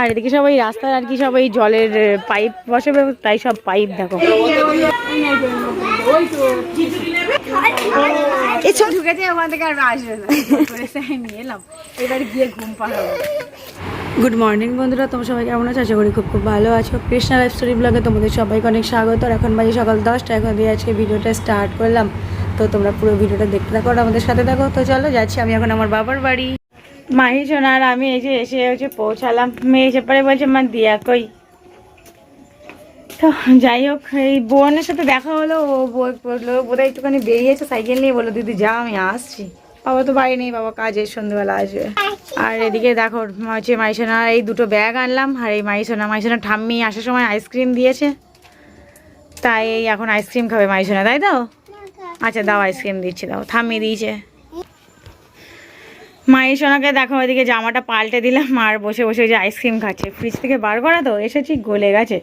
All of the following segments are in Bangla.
আর এদিকে সবাই রাস্তার আর কি সবাই জলের পাইপ বসাবে তাই সব পাইপ দেখো। এই ছোট ঢুকেছে ওখান থেকে আর আসবে না। নিয়ে এলাম। এবার গিয়ে ঘুম পাড়াবো। গুড মর্নিং বন্ধুরা। তোমরা সবাই কেমন আছো? আশা করি খুব খুব ভালো আছো। কৃষ্ণা লাইফ স্টোরি ব্লগে তোমাদের সবাইকে অনেক স্বাগত। আর এখন বাজে সকাল দশটা। এখন দিয়ে আজকে ভিডিওটা স্টার্ট করলাম। তো তোমরা পুরো ভিডিওটা দেখতে থাকো আমাদের সাথে থাকো। তো চলো যাচ্ছি আমি এখন আমার বাবার বাড়ি। মাহি সোনা আর আমি এই যে এসে হচ্ছে পৌঁছালাম। মেয়ে এসে পরে বলছে মা দিয়া কই? তো যাই হোক এই বোনের সাথে দেখা হলো ও বল- বলল বোধহয় একটুখানি বেরিয়েছে সাইকেল নিয়ে বলল দিদি যা আমি আসছি। বাবা তো বাড়ি নেই বাবা কাজে সন্ধ্যেবেলা আসবে। আর এদিকে দেখো হচ্ছে মাইসোনার এই দুটো ব্যাগ আনলাম আর এই মাইসোনা মাইসোনা ঠাম্মি আসার সময় আইসক্রিম দিয়েছে। তাই এই এখন আইসক্রিম খাবে মাইসোনা তাই তো? আচ্ছা দাও আইসক্রিম দিচ্ছি দাও। থাম্মি দিয়েছে। মায়ের সোনাকে দেখো, ওইদিকে জামাটা পাল্টে দিলাম আর বসে বসে ওই যে আইসক্রিম খাচ্ছে। ফ্রিজ থেকে বার করা তো, এসেছি, গলে গেছে।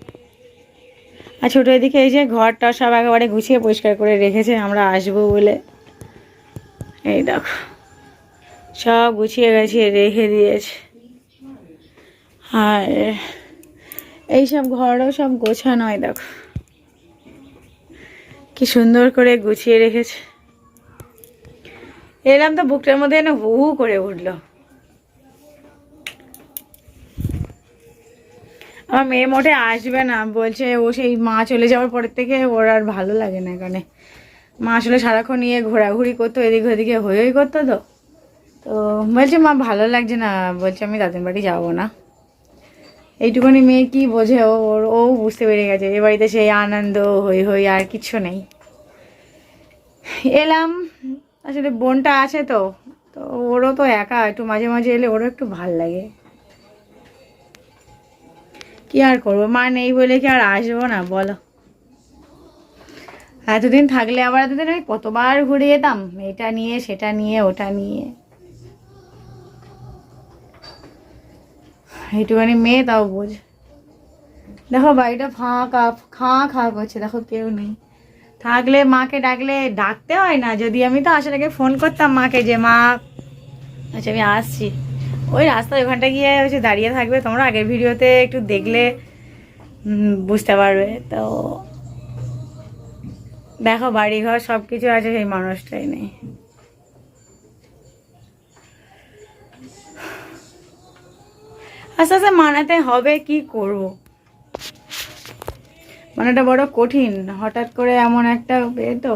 আর ছোটো এদিকে এই যে ঘরটা সব একেবারে গুছিয়ে পরিষ্কার করে রেখেছে, আমরা আসব বলে। এই দেখো, সব গুছিয়ে গেছিয়ে রেখে দিয়েছে। আর এই সব ঘরও সব গোছানো দেখো। কি সুন্দর করে গুছিয়ে রেখেছে। এলাম তো বুকটার মধ্যে যেন হু হু করে উঠল। আমার মেয়ে মোটে আসবে না, বলছে ও সেই মা চলে যাওয়ার পরের থেকে ওর আর ভালো লাগে না এখানে। মা আসলে সারাক্ষণ নিয়ে ঘোরাঘুরি করতো, এদিক ওদিকে হই হই করতো তো। তো বলছে, মা, ভালো লাগছে না। বলছে, আমি দাদির বাড়ি যাব না। এইটুকুনি মেয়ে কি বোঝে? ওর, ও বুঝতে পেরে গেছে এ বাড়িতে সেই আনন্দ, হই হই আর কিচ্ছু নেই। এলাম আসলে বোনটা আছে তো তো ওরও তো একা, একটু মাঝে মাঝে এলে ওরও একটু ভালো লাগে। কি আর করব? মা নেই বলে কি আর আসব না, বলো। এতদিন থাকলে আবার এতদিন আমি কতবার ঘুরে যেতাম, এটা নিয়ে, সেটা নিয়ে, ওটা নিয়ে। এইটুখানি মেয়ে তাও বোঝ। দেখো বাড়িটা ফাঁকা খাঁ খাঁ করছে, দেখো কেউ নেই। থাকলে মাকে ডাকলে ডাকতে হয় না। যদি আমি তো আসার আগে ফোন করতাম মাকে যে, মা আচ্ছা আমি আসছি। ওই রাস্তায় ওখানটা গিয়ে হচ্ছে দাঁড়িয়ে থাকবে। তোমরা আগের ভিডিওতে একটু দেখলে বুঝতে পারবে। তো দেখো বাড়ি ঘর সব কিছু আছে সেই মানুষটাই নেই। আস্তে আস্তে মানাতে হবে, কি করব? মানাটা বড় কঠিন, হঠাৎ করে এমন একটা তো।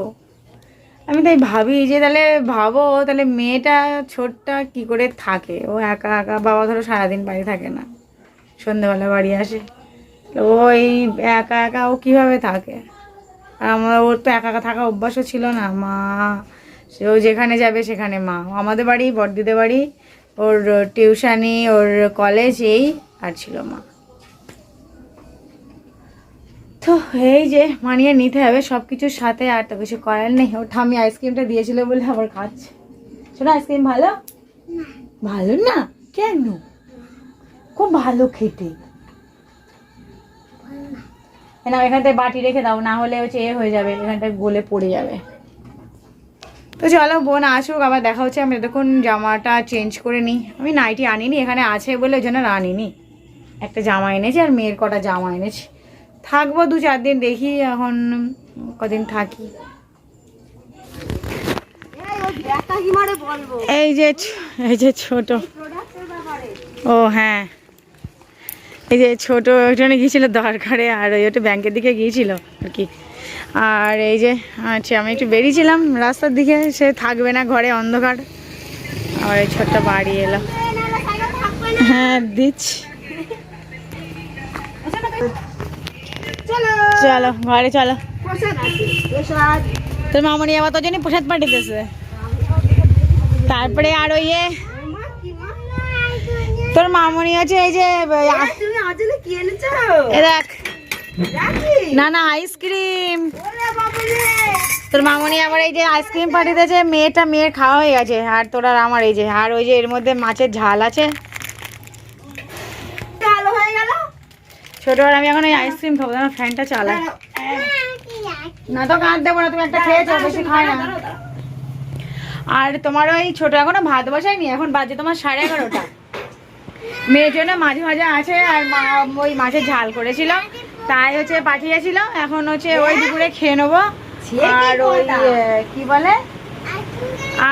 আমি তাই ভাবি যে তাহলে ভাবো, তাহলে মেয়েটা ছোটটা কি করে থাকে? ও একা একা, বাবা ধরো সারাদিন বাড়ি থাকে না। সন্ধ্যেবেলা বাড়ি আসে। ও এই একা একা ও কীভাবে থাকে? আর আমরা ওর তো একা একা থাকা অভ্যাসও ছিল না। মা, সে ও যেখানে যাবে সেখানে মা। আমাদের বাড়ি, বড়দিদের বাড়ি, ওর টিউশানি, ওর কলেজ এই আর ছিল মা। তো এই যে মানিয়ে নিতে হবে সব কিছুর সাথে আর তো কিছু করার নেই। ওর ঠামি আইসক্রিমটা দিয়েছিল বলে আবার খাচ্ছে। শোনো আইসক্রিম ভালো? ভালো না? কেন? খুব ভালো খেতে। না। এখানটায় বাটি রেখে দাও না হলে হচ্ছে এ হয়ে যাবে এখানটায় গলে পড়ে যাবে। তো চলো বোন আসুক আবার দেখা হচ্ছে আমি এতক্ষণ জামাটা চেঞ্জ করে নিই। আমি নাইটি আনিনি এখানে আছে বলে ওই জন্য আনিনি। একটা জামা এনেছি আর মেয়ের কটা জামা এনেছি। থাকব দু চার দিন দেখি এখন কদিন থাকি। এই যে এই যে ছোট। ও হ্যাঁ। এই যে ছোট ওইখানে গিয়েছিল দরকারে আর ওই ওটা ব্যাংকের দিকে গিয়েছিল আর কি। আর এই যে আচ্ছা আমি একটু বেরিয়েছিলাম রাস্তার দিকে সে থাকবে না ঘরে অন্ধকার। আর এই ছোট্ট বাড়ি এলো। হ্যাঁ দিচ্ছি। চলো। ঘরে চলো। তোর মামনি আবার তোর জন্য প্রসাদ পাঠিয়েছে। তারপরে আর ওই তোর মামনি আছে এই যে দেখ। না না আইসক্রিম। তোর মামনি আবার এই যে আইসক্রিম পাঠিয়েছে মেয়েটা মেয়ের খাওয়া হয়ে গেছে আর তোর আর আমার এই যে আর ওই যে এর মধ্যে মাছের ঝাল আছে। ছোট আমি এখন এই আইসক্রিম খাব আমার ফ্যানটা চালাই না তো কাঁদ দেবো না তুমি একটা খেয়েছো বেশি খায় না। আর তোমার ওই ছোট এখনও ভাত বসায়নি এখন বাজে তোমার সাড়ে এগারোটা। মেয়ের জন্য মাঝে মাঝে আছে আর মা ওই মাছের ঝাল করেছিল তাই হচ্ছে পাঠিয়েছিল এখন হচ্ছে ওই দুপুরে খেয়ে নেব। আর ওই কি বলে?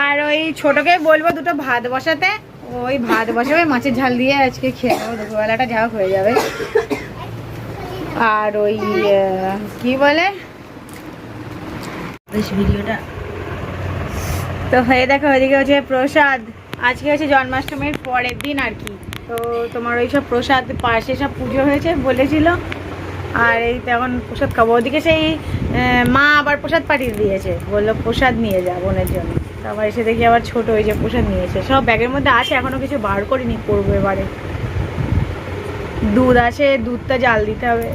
আর ওই ছোটকে বলব দুটো ভাত বসাতে ওই ভাত বসাবে মাছের ঝাল দিয়ে আজকে খেয়ে নেব দুপুরবেলাটা যা হয়ে যাবে। আর ওই কি বলে? ভিডিওটা। তো হয়ে দেখো ওইদিকে হচ্ছে প্রসাদ। আজকে হচ্ছে জন্মাষ্টমীর পরের দিন আর কি। তো তোমার ওই সব প্রসাদ পাশে সব পুজো হয়েছে বলেছিল। আর এই তো এখন প্রসাদ খাব। ওদিকে সেই মা আবার প্রসাদ পাঠিয়ে দিয়েছে। বলল প্রসাদ নিয়ে যা বোনের জন্য। তো আবার এসে দেখি আবার ছোট ওই যে প্রসাদ নিয়েছে সব ব্যাগের মধ্যে আছে এখনও কিছু বার করিনি করব এবারে। দুধ আছে দুধটা জাল দিতে হবে।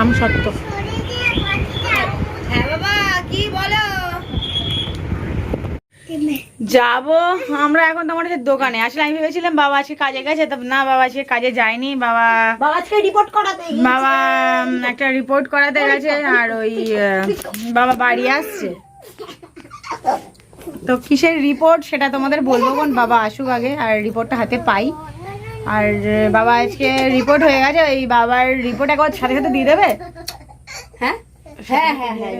আমি সত্য হ্যাঁ বাবা কি বলো? যাব। আমরা এখন তোমার হচ্ছে দোকানে। আসলে আমি ভেবেছিলাম বাবা আজকে কাজে গেছে তো না বাবা আজকে কাজে যায়নি। বাবা বাবা আজকে রিপোর্ট করাতে বাবা একটা রিপোর্ট করাতে গেছে আর ওই বাবা বাড়ি আসছে। তো কিসের রিপোর্ট সেটা তোমাদের বলব কোন বাবা আসুক আগে, আর রিপোর্টটা হাতে পাই। আর বাবা আজকে রিপোর্ট হয়ে গেছে, ওই বাবার রিপোর্ট একবার সাথে সাথে দিয়ে দেবে? হ্যাঁ? হ্যাঁ হ্যাঁ হ্যাঁ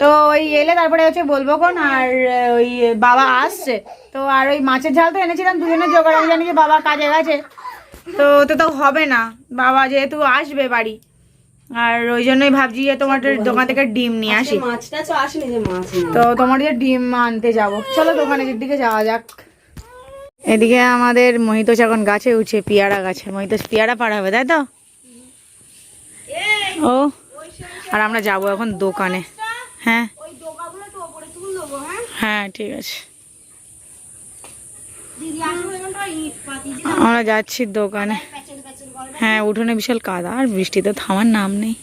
তো ওই এলে তারপরে হচ্ছে বলব কোন আর ওই বাবা আসছে। তো আর ওই মাছের ঝাল তো এনেছিলাম, দুজনের জোগাড়। আমি জানি যে বাবা কাজে গেছে। তো তো তো হবে না। বাবা যেহেতু আসবে বাড়ি আর ওই জন্যই ভাবছি যে তোমার দোকান থেকে ডিম নিয়ে আসি। মাছটা তো তোমার যে ডিম আনতে যাব। চলো দোকানের দিকে যাওয়া যাক। এদিকে আমাদের মহিতোষ এখন গাছে উঠছে পেয়ারা গাছে। মহিতোষ পিয়ারা পাড়া হবে তাই তো? ও আর আমরা যাব এখন দোকানে। হ্যাঁ? হ্যাঁ ঠিক আছে। আমরা যাচ্ছি দোকানে। হ্যাঁ উঠোনে বিশাল কাদা আর বৃষ্টি তো থামার নাম নেই।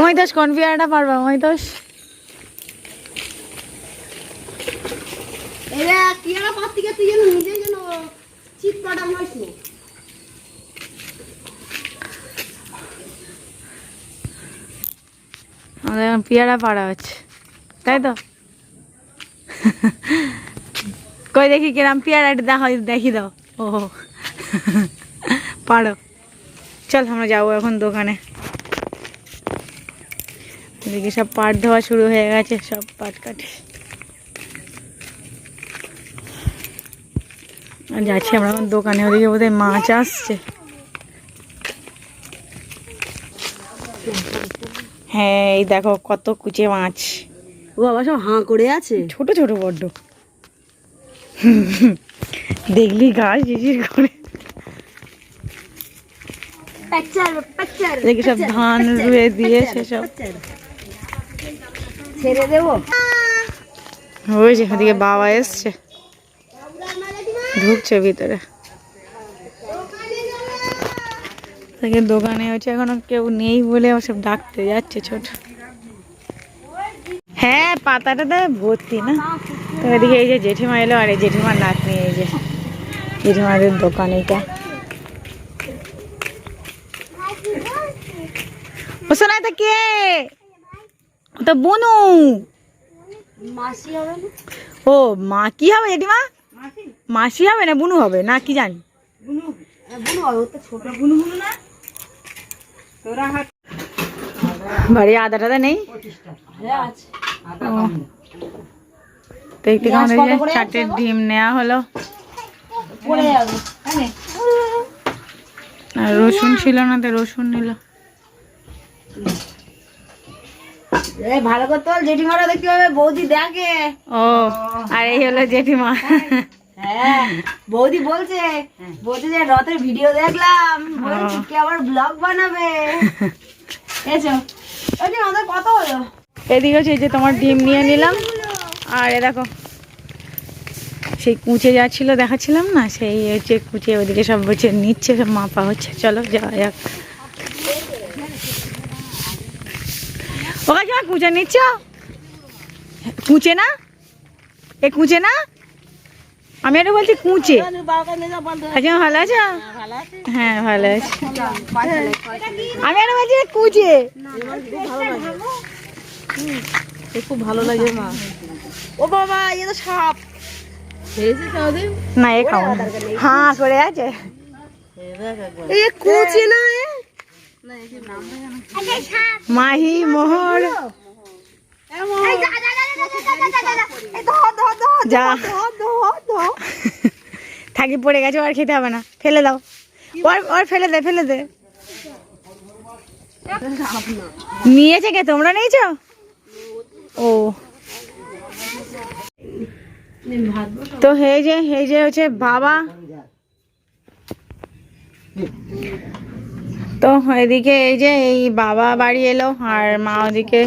অমিতোষ কোন পেয়ারাটা পারবা অমিতোষ আমাদের এখন পেয়ারা পাড়া হচ্ছে। তাই তো? কই দেখি কিরাম পেয়ারা একটু দেখা দেখি দাও। ও পারো। চল আমরা যাব এখন দোকানে। এদিকে সব পাট ধোয়া শুরু হয়ে গেছে সব পাট কাটে। আর যাচ্ছি আমরা এখন দোকানে ওদিকে বোধহয় মাছ আসছে। হ্যাঁ এই দেখো কত কুচে মাছ। ও বাবা সব হাঁ করে আছে? ছোট ছোট বড্ড। দেখলি গাছ জিজির করে? দেখি সব ধান রুয়ে দিয়েছে সব। ছেড়ে দেবো? ওই যে ওদিকে বাবা এসছে। ঢুকছে ভিতরে। থেকে দোকানে হচ্ছে এখনও কেউ নেই বলে ওসব ডাকতে যাচ্ছে ছোট। হ্যাঁ পাতাটা তো ভর্তি না। তো এদিকে এই যে জেঠিমা এলো আর এই জেঠিমার নাতনি এই যে। জেঠিমাদের দোকান এইটা। ও তো কে? ও তো বনু ও মা কি হবে জেঠিমা? মাসি? মাসি হবে না বুনু হবে? না কি জানি? বাড়ি আদা টাদা নেই? তো একটু চারটে ডিম নেওয়া হলো। হ্যাঁ আর রসুন ছিল না তো রসুন নিল। ভালো করে তোল জেঠিমারা দেখতে হবে বৌদি দেখে। ও আর এই হলো জেঠিমা। হ্যাঁ বৌদি বলছে বলছে যে রথের ভিডিও দেখলাম। বলছি কি আবার ব্লগ বানাবে? এসো। ওই যে আমাদের কত হলো এদিকে হচ্ছে যে তোমার ডিম নিয়ে নিলাম। আর এ দেখো সেই কুচে যাচ্ছিল দেখাচ্ছিলাম না, সেই হচ্ছে কুচে ওদিকে সব হচ্ছে নিচ্ছে, সব মাপা হচ্ছে। চলো, যাওয়া যাক। ও কাকিমা কুচে নিচ্ছ? কুচে না? এ কুচে না? আমি একটু বলছি কুচে। কাকিমা ভালো আছো? হ্যাঁ ভালো আছি। আমি একটা বলছি কুচে। খুব ভালো লাগে মা। ও বাবা, এ তো সাপ। না, এ খাও হ্যাঁ করে আছে। এ, কুচি না মাহি মোহর। যা। থাকি পড়ে গেছে আর খেতে হবে না। ফেলে দাও। ওর ওর ফেলে দে ফেলে দে। নিয়েছে কে? তোমরা নিয়েছো? ও। তো এই যে এই যে হচ্ছে বাবা। তো এদিকে এই যে এই বাবা বাড়ি এলো আর মা ওদিকে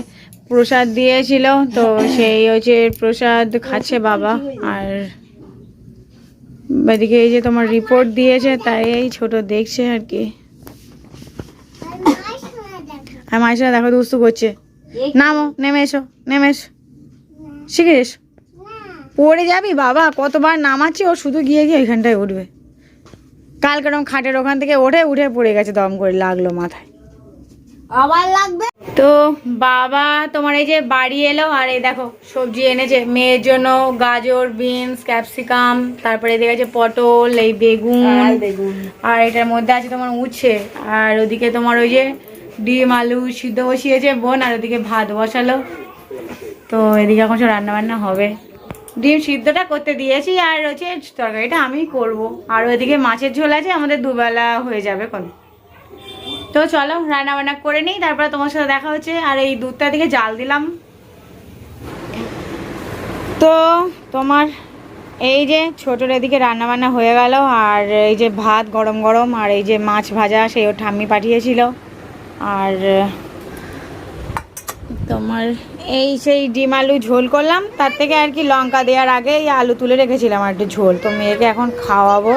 প্রসাদ দিয়েছিল। তো সেই হচ্ছে প্রসাদ খাচ্ছে বাবা আর এদিকে এই যে তোমার রিপোর্ট দিয়েছে তাই এই ছোট দেখছে আর কি। আর মায়ের সাথে দেখো দুস্তু করছে। নামো নেমে এসো নেমে এসো। শিখে এসো। পড়ে যাবি বাবা কতবার নামাচ্ছি ও শুধু গিয়ে গিয়ে ওইখানটায় উঠবে। কালকে ওরকম খাটের ওখান থেকে ওঠে উঠে পড়ে গেছে দম করে লাগল মাথায়। আবার লাগবে? তো বাবা তোমার এই যে বাড়ি এলো আর এই দেখো সবজি এনেছে মেয়ের জন্য গাজর বিনস ক্যাপসিকাম তারপরে এদিকে আছে পটল এই বেগুন আর এটার মধ্যে আছে তোমার উচ্ছে আর ওদিকে তোমার ওই যে ডিম আলু সিদ্ধ বসিয়েছে বোন আর ওদিকে ভাত বসালো। তো এদিকে এখন সব রান্না বান্না হবে। ডিম সিদ্ধটা করতে দিয়েছি আর হচ্ছে তরকারিটা আমি করব। আর ওইদিকে মাছের ঝোল আছে, আমাদের দুবেলা হয়ে যাবে কোন তো চলো রান্না বান্না করে নিই, তারপরে তোমার সাথে দেখা হচ্ছে। আর এই দুধটা দিকে জাল দিলাম। তো তোমার এই যে ছোটোর এদিকে রান্না বান্না হয়ে গেল, আর এই যে ভাত গরম গরম, আর এই যে মাছ ভাজা সেই ওর ঠাম্মি পাঠিয়েছিল। আর তোমার এই সেই ডিম আলু ঝোল করলাম, তার থেকে আর কি লঙ্কা দেওয়ার আগে এই আলু তুলে রেখেছিলাম আর একটু ঝোল। তো মেয়েকে এখন খাওয়াবো।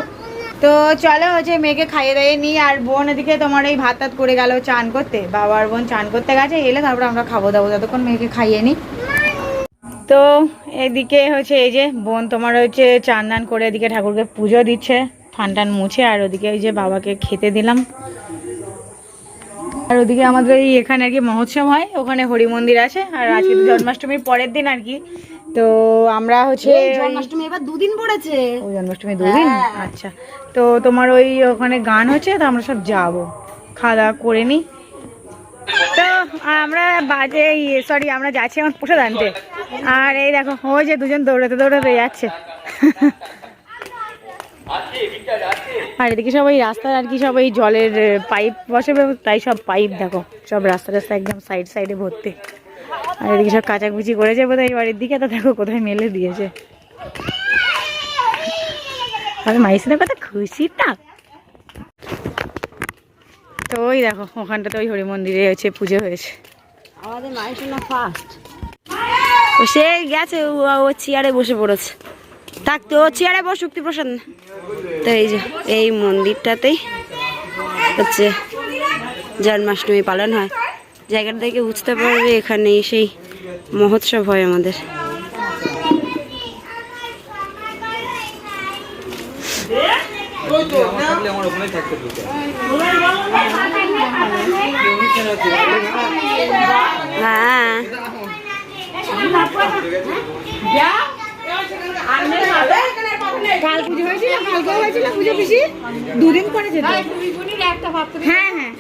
তো চলো হচ্ছে মেয়েকে খাইয়ে দাইয়ে নিই, আর বোন এদিকে তোমার এই ভাত টাত করে গেল চান করতে। বাবার বোন চান করতে গেছে, এলে তারপরে আমরা খাব দাবো ততক্ষণ মেয়েকে খাইয়ে নিই। তো এদিকে হচ্ছে এই যে বোন তোমার হচ্ছে চান করে এদিকে ঠাকুরকে পুজো দিচ্ছে ফান টান মুছে, আর ওদিকে এই যে বাবাকে খেতে দিলাম। আর ওদিকে আমাদের এই এখানে আর কি মহোৎসব হয় ওখানে হরি মন্দির আছে আর আজকে তো জন্মাষ্টমীর পরের দিন আর কি। তো আমরা হচ্ছে জন্মাষ্টমী এবার দুদিন পড়েছে। ও জন্মাষ্টমী দুদিন? আচ্ছা। তো তোমার ওই ওখানে গান হচ্ছে তো আমরা সব যাব। খাওয়া দাওয়া করে নিই তো আমরা বাজে সরি আমরা যাচ্ছি আমার পোষা আনতে। আর এই দেখো ওই যে দুজন দৌড়াতে দৌড়াতে যাচ্ছে। আর এদিকে সবাই রাস্তায় আর কি সবাই জলের পাইপ বসাবে তাই সব পাইপ দেখো সব রাস্তা রাস্তা একদম সাইড সাইডে ভর্তি। আর এদিকে সব কাচাকুচি করেছে বোধহয় বাড়ির দিকে তো দেখো কোথায় মেলে দিয়েছে। আর মাইসিনের কথা খুশি তা? তো ওই দেখো ওখানটাতে ওই হরি মন্দিরে হচ্ছে পুজো হয়েছে। আমাদের শোনা ফার্স্ট সে গেছে ও ও চেয়ারে বসে পড়েছে। থাকতে চেয়ারে বসুক তুই প্রসাদ। তো এই যে, এই মন্দিরটাতেই হচ্ছে জন্মাষ্টমী পালন হয়। জায়গাটা থেকে বুঝতে পারবে এখানে সেই মহোৎসব হয় আমাদের। আমার ওখানে থাকতে দিতে হ্যাঁ কাল পুজো হয়েছিল কালকে হয়েছিল পুজো পিসি? দুদিন পরে যেত। হ্যাঁ হ্যাঁ।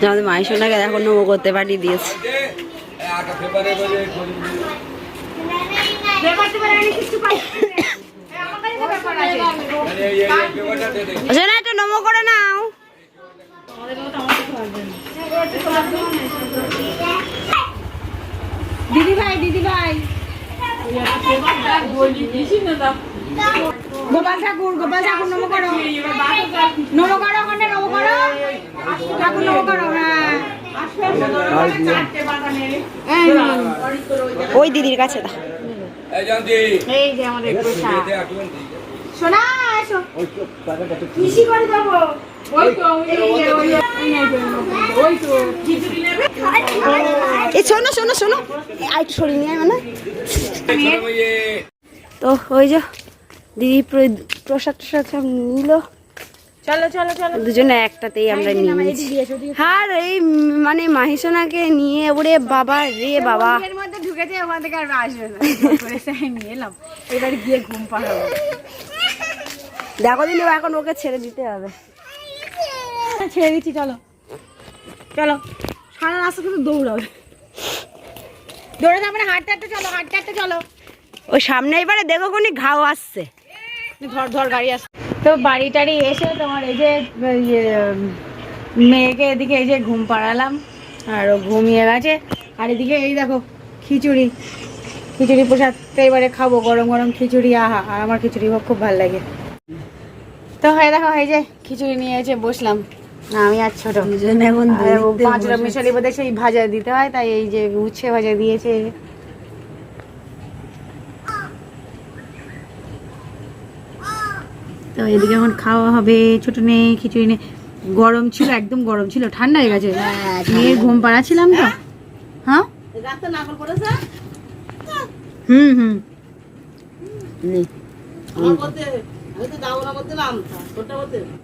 আমাদের মায়ের সোনাকে এখন নমো করতে পাঠিয়ে দিয়েছে। সোনা একটু নমো করে নাও। দিদি ভাই দিদি ভাই। গোপাল ঠাকুর গোপাল ঠাকুর নম করো। নম করো ওখানে নম করো। ঠাকুর নম করো হ্যাঁ। ওই দিদির কাছে দা এই যে আমাদের প্রসাদ। এতে আটুন দি সোনা এসো কিসি করে যাব ওই তো ওই ওই তো খিচুড়ি নেবে এই শোনো শোনো শোনো। আর সরিয়ে নিয়ে মানে। তো ওই যে দিদি প্রসাদ টসাদ সব নিল। চলো চলো চলো। দুজনে একটাতেই আমরা নিয়ে নিয়েছি। আর এই মানে মাহিসোনাকে নিয়ে ওরে বাবা রে বাবা। এর মধ্যে ঢুকেছে ওখান থেকে আর আসবে না। নিয়ে এলাম। এবার গিয়ে ঘুম পাড়াবো। দেখো দিন এখন ওকে ছেড়ে দিতে হবে। ছেড়ে দিচ্ছি চলো। চলো সারা রাস্তা শুধু দৌড়াবে। দৌড়ে তার মানে হাঁটতে হাঁটতে চলো হাঁটতে হাঁটতে চলো। ওই সামনে এবারে দেখো কোনি ঘাও আসছে। ধর ধর গাড়ি আসছে। তো বাড়ি টাড়ি এসে তোমার এই যে ইয়ে, মেয়েকে এদিকে এই যে ঘুম পাড়ালাম আর ও ঘুমিয়ে গেছে। আর এদিকে এই দেখো খিচুড়ি। খিচুড়ি প্রসাদ এবারে খাব গরম গরম খিচুড়ি আহা আর আমার খিচুড়ি খুব ভালো লাগে। তো হয় দেখো এই যে খিচুড়ি নিয়ে এসে বসলাম। না আমি আর ছোট। ও মিশালি বোধহয় সেই ভাজা দিতে হয় তাই এই যে উচ্ছে ভাজা দিয়েছে। তো এদিকে এখন খাওয়া হবে ছোট নেই খিচুড়ি নেই। গরম ছিল একদম গরম ছিল ঠান্ডা হয়ে গেছে। মেয়ের ঘুম পাড়াছিলাম তো। হ্যাঁ? হুম হুম। দাম দিলাম